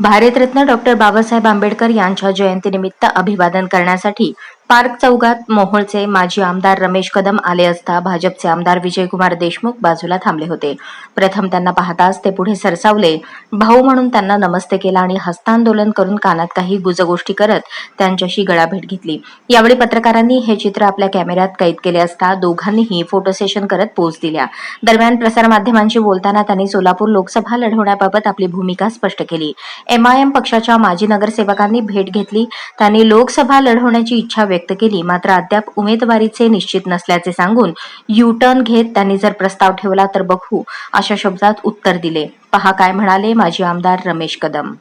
Bharat Ratna doctor Babasaheb Ambedkar यांच्या जयंतीनिमित्त अभिवादन करण्यासाठी पार्क चौकात मोहोळचे माजी आमदार रमेश कदम आले असता भाजपचे आमदार विजयकुमार देशमुख बाजूला थांबले होते. प्रथम त्यांना पाहताच ते पुढे सरसावले. भाऊ म्हणून त्यांना नमस्ते केला आणि हस्तांदोलन करून कानात काही गुजगोष्टी करत त्यांच्याशी गळाभेट घेतली. यावेळी पत्रकारांनी हे चित्र आपल्या कॅमेऱ्यात कैद केले असता दोघांनीही फोटो सेशन करत पोच दिल्या. दरम्यान प्रसारमाध्यमांशी बोलताना त्यांनी सोलापूर लोकसभा लढवण्याबाबत आपली भूमिका स्पष्ट केली. एमआयएम पक्षाच्या माजी नगरसेवकांनी भेट घेतली. त्यांनी लोकसभा लढवण्याची इच्छा व्यक्त व्यक्त केली. मात्र अद्याप उमेदवारीचे निश्चित नसल्याचे सांगून यू टर्न घेत त्यांनी जर प्रस्ताव ठेवला तर बघू अशा शब्दात उत्तर दिले. पहा काय म्हणाले माजी आमदार रमेश कदम.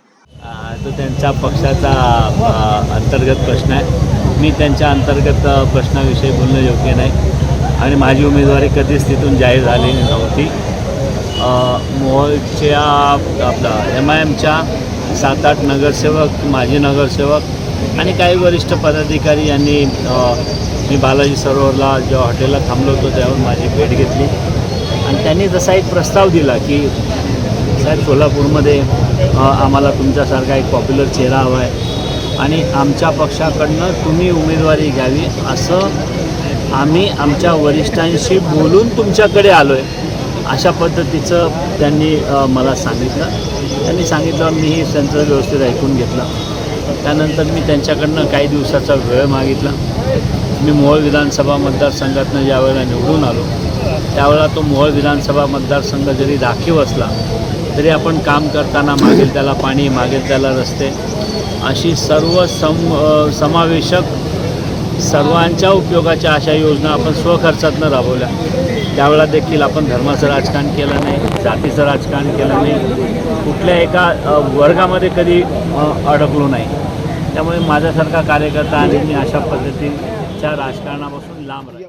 तो त्यांच्या पक्षाचा अंतर्गत प्रश्न आहे. मी त्यांच्या अंतर्गत प्रश्नाविषयी बोलणं योग्य नाही. आणि माझी उमेदवारी कधीच तिथून जाहीर झालेली नव्हती. अ, आपला एम आय एमच्या सात आठ नगरसेवक माजी नगरसेवक आणि काही वरिष्ठ पदाधिकारी यांनी मी बालाजी सरोवरला जेव्हा हॉटेलला थांबलो होतो त्यावर माझी भेट घेतली. आणि त्यांनी जसा एक प्रस्ताव दिला की साहेब सोलापूरमध्ये आम्हाला तुमच्यासारखा एक पॉप्युलर चेहरा हवा आहे आणि आमच्या पक्षाकडनं तुम्ही उमेदवारी घ्यावी असं आम्ही आमच्या वरिष्ठांशी बोलून तुमच्याकडे आलो आहे अशा पद्धतीचं त्यांनी मला सांगितलं. त्यांनी सांगितलं मीही त्यांचं व्यवस्थित ऐकून घेतलं. त्यानंतर मी त्यांच्याकडनं काही दिवसाचा वेळ मागितला. मी मोहोळ विधानसभा मतदारसंघातनं ज्यावेळेला निवडून आलो त्यावेळेला तो मोहोळ विधानसभा मतदारसंघ जरी राखीव असला तरी आपण काम करताना मागेल त्याला पाणी मागेल त्याला रस्ते अशी सर्व सम समावेशक सर्वांच्या उपयोगाच्या अशा योजना आपण स्वखर्चातनं राबवल्या. त्यावेळा देखील आपण धर्माचं राजकारण केलं नाही जातीचं राजकारण केलं नाही. कुठल्या एका वर्गामध्ये कधी अडकलो नाही. त्यामुळे माझ्यासारखा कार्यकर्ता आणि मी अशा पद्धतीच्या राजकारणापासून लांब राहील